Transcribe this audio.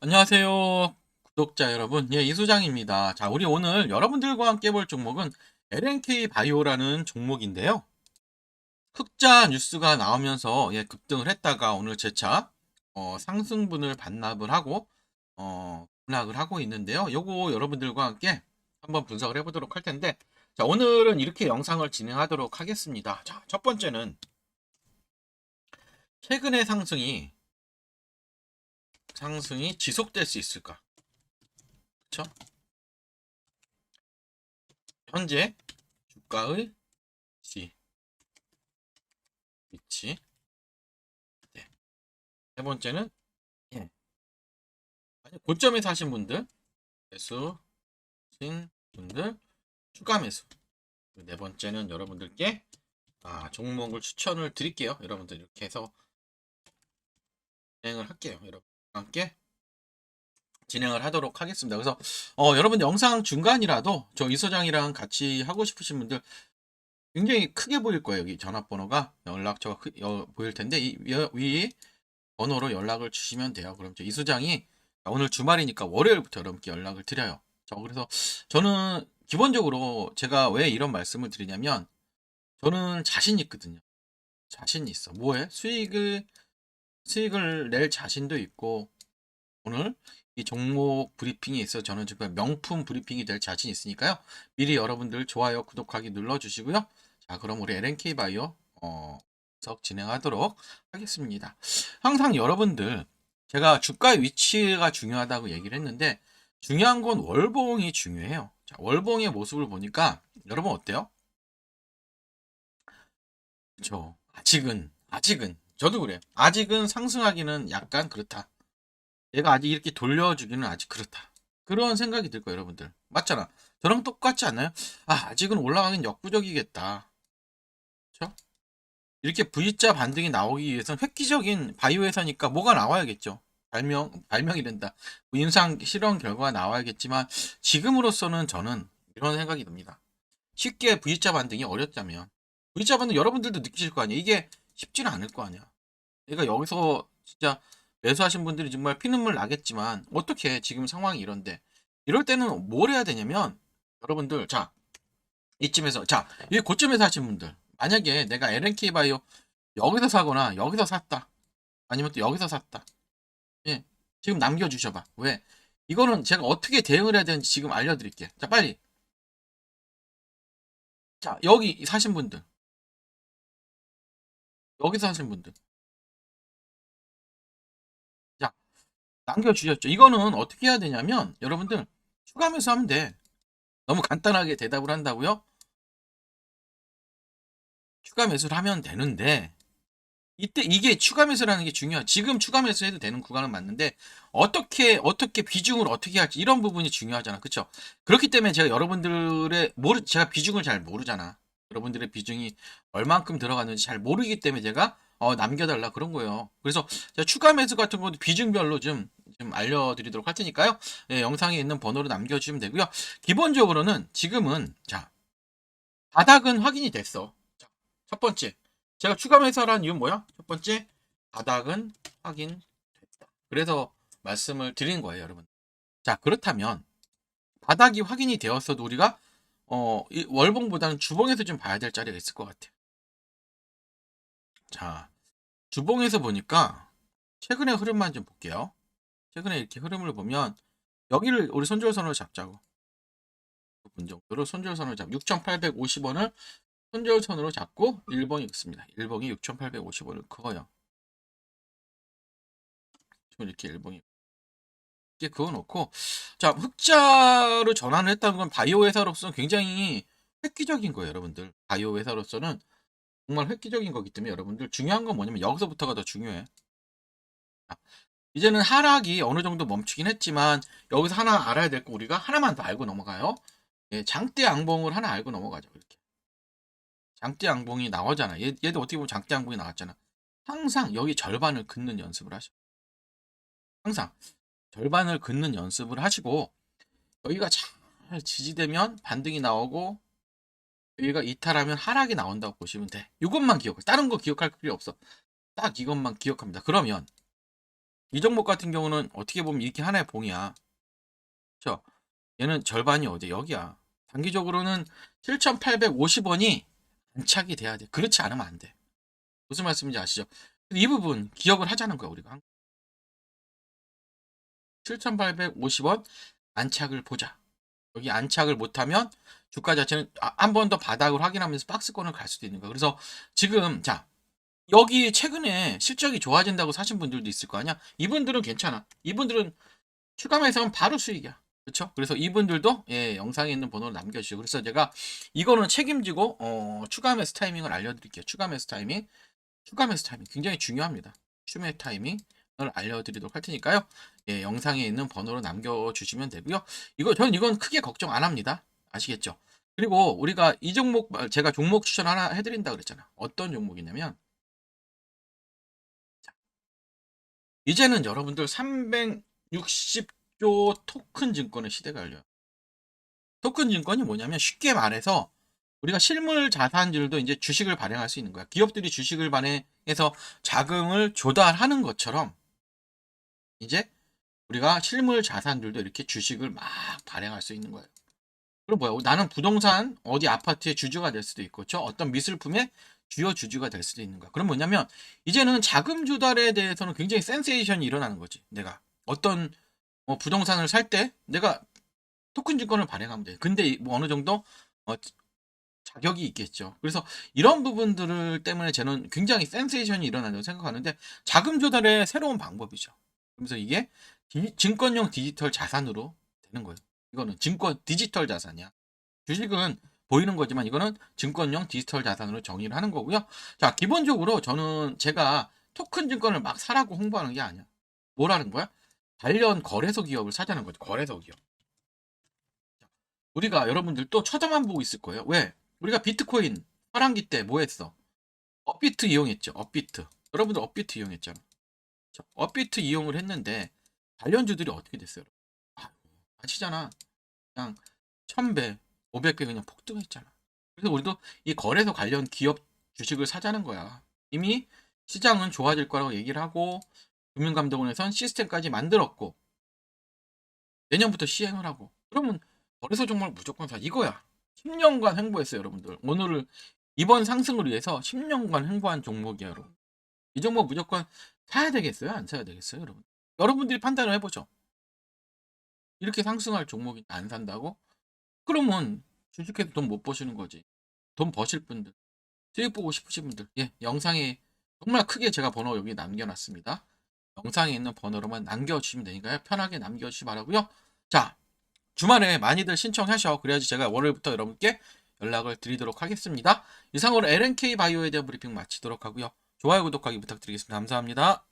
안녕하세요. 구독자 여러분. 예, 이수장입니다. 자, 우리 오늘 여러분들과 함께 볼 종목은 LNK 바이오라는 종목인데요. 흑자 뉴스가 나오면서 예, 급등을 했다가 오늘 재차 어, 상승분을 반납을 하고 어, 급락을 하고 있는데요. 요거 여러분들과 함께 한번 분석을 해보도록 할 텐데 자, 오늘은 이렇게 영상을 진행하도록 하겠습니다. 자, 첫 번째는 최근의 상승이 상승이 지속될 수 있을까? 그쵸? 현재 주가의 위치, 위치. 네. 세 번째는 예. 아니, 고점에 사신 분들, 매수 신 분들, 추가 매수. 네 번째는 여러분들께 아, 종목을 추천을 드릴게요. 여러분들 이렇게 해서 진행을 할게요. 여러분 함께 진행을 하도록 하겠습니다. 그래서 어, 여러분 영상 중간이라도 저 이소장이랑 같이 하고 싶으신 분들 굉장히 크게 보일 거예요. 여기 전화번호가 연락처가 크, 여, 보일 텐데 이 위 번호로 연락을 주시면 돼요. 그럼 저 이소장이 오늘 주말이니까 월요일부터 여러분께 연락을 드려요. 저 그래서 저는 기본적으로 제가 왜 이런 말씀을 드리냐면 저는 자신 있거든요. 자신 있어. 뭐해? 수익을 수익을 낼 자신도 있고 오늘 이 종목 브리핑이 있어 저는 정말 명품 브리핑이 될 자신 있으니까요. 미리 여러분들 좋아요, 구독하기 눌러주시고요. 자, 그럼 우리 LNK 바이오 어, 석 진행하도록 하겠습니다. 항상 여러분들 제가 주가 위치가 중요하다고 얘기를 했는데 중요한 건 월봉이 중요해요. 자, 월봉의 모습을 보니까 여러분 어때요? 그렇죠. 아직은 아직은 저도 그래요. 아직은 상승하기는 약간 그렇다. 얘가 아직 이렇게 돌려주기는 아직 그렇다. 그런 생각이 들 거예요, 여러분들. 맞잖아. 저랑 똑같지 않나요? 아, 아직은 올라가긴 역부족이겠다. 그쵸? 이렇게 V자 반등이 나오기 위해서는 획기적인 바이오에서니까 뭐가 나와야겠죠. 발명, 발명이 된다. 뭐 임상 실험 결과가 나와야겠지만, 지금으로서는 저는 이런 생각이 듭니다. 쉽게 V자 반등이 어렵다면, V자 반등 여러분들도 느끼실 거 아니에요? 이게 쉽지는 않을 거 아니야. 그러니까 여기서 진짜 매수하신 분들이 정말 피눈물 나겠지만 어떻게 지금 상황이 이런데? 이럴 때는 뭘 해야 되냐면 여러분들 자 이쯤에서 자이 고점에서 하신 분들. 만약에 내가 LNK 바이오 여기서 사거나 여기서 샀다. 아니면 또 여기서 샀다. 예 지금 남겨주셔봐. 왜? 이거는 제가 어떻게 대응을 해야 되는지 지금 알려드릴게. 자 빨리. 자 여기 사신 분들 여기서 하신 분들. 자 남겨주셨죠. 이거는 어떻게 해야 되냐면 여러분들 추가 매수하면 돼. 너무 간단하게 대답을 한다고요? 추가 매수를 하면 되는데 이때 이게 추가 매수라는 게 중요해 지금 추가 매수해도 되는 구간은 맞는데 어떻게 어떻게 비중을 어떻게 할지 이런 부분이 중요하잖아. 그쵸? 그렇기 때문에 제가 여러분들의 모르 제가 비중을 잘 모르잖아 여러분들의 비중이 얼만큼 들어갔는지 잘 모르기 때문에 제가 어, 남겨달라 그런 거예요. 그래서 추가 매수 같은 것도 비중별로 좀, 좀 알려드리도록 할 테니까요. 예, 영상에 있는 번호로 남겨주시면 되고요. 기본적으로는 지금은 자 바닥은 확인이 됐어. 자, 첫 번째 제가 추가 매수하라는 이유는 뭐야? 첫 번째 바닥은 확인됐다. 그래서 말씀을 드린 거예요, 여러분. 자 그렇다면 바닥이 확인이 되었어도 우리가 어, 이 월봉보다는 주봉에서 좀 봐야 될 자리가 있을 것 같아요. 자, 주봉에서 보니까 최근의 흐름만 좀 볼게요. 최근에 이렇게 흐름을 보면 여기를 우리 손절선으로 잡자고. 부분 정도로 손절선을 잡 6,850원을 손절선으로 잡고 1봉이 있습니다. 1봉이 6,850원을 그어요. 지금 이렇게 1봉이 이제 그거 놓고 자 흑자로 전환을 했다는 건 바이오 회사로서는 굉장히 획기적인 거예요 여러분들. 바이오 회사로서는 정말 획기적인 거기 때문에 여러분들 중요한 건 뭐냐면 여기서부터가 더 중요해. 자, 이제는 하락이 어느 정도 멈추긴 했지만 여기서 하나 알아야 될 거 우리가 하나만 더 알고 넘어가요. 예, 장대 양봉을 하나 알고 넘어가죠 이렇게. 장대 양봉이 나오잖아. 얘, 얘도 어떻게 보면 장대 양봉이 나왔잖아. 항상 여기 절반을 긋는 연습을 하셔. 항상 절반을 긋는 연습을 하시고 여기가 잘 지지되면 반등이 나오고 여기가 이탈하면 하락이 나온다고 보시면 돼. 이것만 기억해. 다른 거 기억할 필요 없어. 딱 이것만 기억합니다. 그러면 이 종목 같은 경우는 어떻게 보면 이렇게 하나의 봉이야. 그렇죠? 얘는 절반이 어디 여기야. 단기적으로는 7,850원이 안착이 돼야 돼. 그렇지 않으면 안 돼. 무슨 말씀인지 아시죠? 이 부분 기억을 하자는 거야 우리가. 7,850원 안착을 보자. 여기 안착을 못하면 주가 자체는 아, 한번 더 바닥을 확인하면서 박스권을 갈 수도 있는 거야. 그래서 지금 자 여기 최근에 실적이 좋아진다고 사신 분들도 있을 거 아니야. 이분들은 괜찮아. 이분들은 추가매수하면 바로 수익이야. 그렇죠? 그래서 이분들도 예, 영상에 있는 번호를 남겨주시고 그래서 제가 이거는 책임지고 어, 추가 매수 타이밍을 알려드릴게요. 추가 매수 타이밍, 추가 매수 타이밍 굉장히 중요합니다. 추매 타이밍을 알려드리도록 할 테니까요. 예, 영상에 있는 번호로 남겨주시면 되고요. 이거 저는 이건 크게 걱정 안 합니다. 아시겠죠? 그리고 우리가 이 종목 제가 종목 추천 하나 해드린다 그랬잖아. 어떤 종목이냐면 자, 이제는 여러분들 360조 토큰 증권의 시대가 열려요. 토큰 증권이 뭐냐면 쉽게 말해서 우리가 실물 자산들도 이제 주식을 발행할 수 있는 거야. 기업들이 주식을 발행해서 자금을 조달하는 것처럼 이제 우리가 실물 자산들도 이렇게 주식을 막 발행할 수 있는 거예요. 그럼 뭐야? 나는 부동산 어디 아파트의 주주가 될 수도 있고, 저 어떤 미술품의 주요 주주가 될 수도 있는 거야. 그럼 뭐냐면 이제는 자금 조달에 대해서는 굉장히 센세이션이 일어나는 거지. 내가 어떤 어, 부동산을 살 때 내가 토큰 증권을 발행하면 돼. 근데 뭐 어느 정도 어, 자격이 있겠죠. 그래서 이런 부분들을 때문에 저는 굉장히 센세이션이 일어난다고 생각하는데 자금 조달의 새로운 방법이죠. 그래서 이게 디- 증권용 디지털 자산으로 되는 거예요. 이거는 증권 디지털 자산이야. 주식은 보이는 거지만 이거는 증권용 디지털 자산으로 정의를 하는 거고요. 자, 기본적으로 저는 제가 토큰 증권을 막 사라고 홍보하는 게 아니야. 뭐라는 거야? 관련 거래소 기업을 사자는 거죠. 거래소 기업. 우리가 여러분들 또 쳐다만 보고 있을 거예요. 왜? 우리가 비트코인 하란기 때 뭐 했어? 업비트 이용했죠. 업비트. 여러분들 업비트 이용했잖아. 자, 업비트 이용을 했는데 관련주들이 어떻게 됐어요? 아, 아시잖아. 그냥 1000배, 500배 그냥 폭등했잖아. 그래서 우리도 이 거래소 관련 기업 주식을 사자는 거야. 이미 시장은 좋아질 거라고 얘기를 하고 금융감독원에선 시스템까지 만들었고 내년부터 시행을 하고 그러면 거래소 종목 무조건 사 이거야. 10년간 행보했어요, 여러분들. 오늘을 이번 상승을 위해서 10년간 행보한 종목이야, 여러분. 이 종목 무조건 사야 되겠어요? 안 사야 되겠어요, 여러분? 여러분들이 판단을 해보죠. 이렇게 상승할 종목이 안 산다고? 그러면 주식해서 돈못 버시는 거지. 돈 버실 분들, 수익 보고 싶으신 분들, 예, 영상에 정말 크게 제가 번호 여기 남겨놨습니다. 영상에 있는 번호로만 남겨주시면 되니까요. 편하게 남겨주시기 바라고요. 자, 주말에 많이들 신청하셔. 그래야지 제가 월요일부터 여러분께 연락을 드리도록 하겠습니다. 이상으로 LNK 바이오에 대한 브리핑 마치도록 하고요. 좋아요, 구독하기 부탁드리겠습니다. 감사합니다.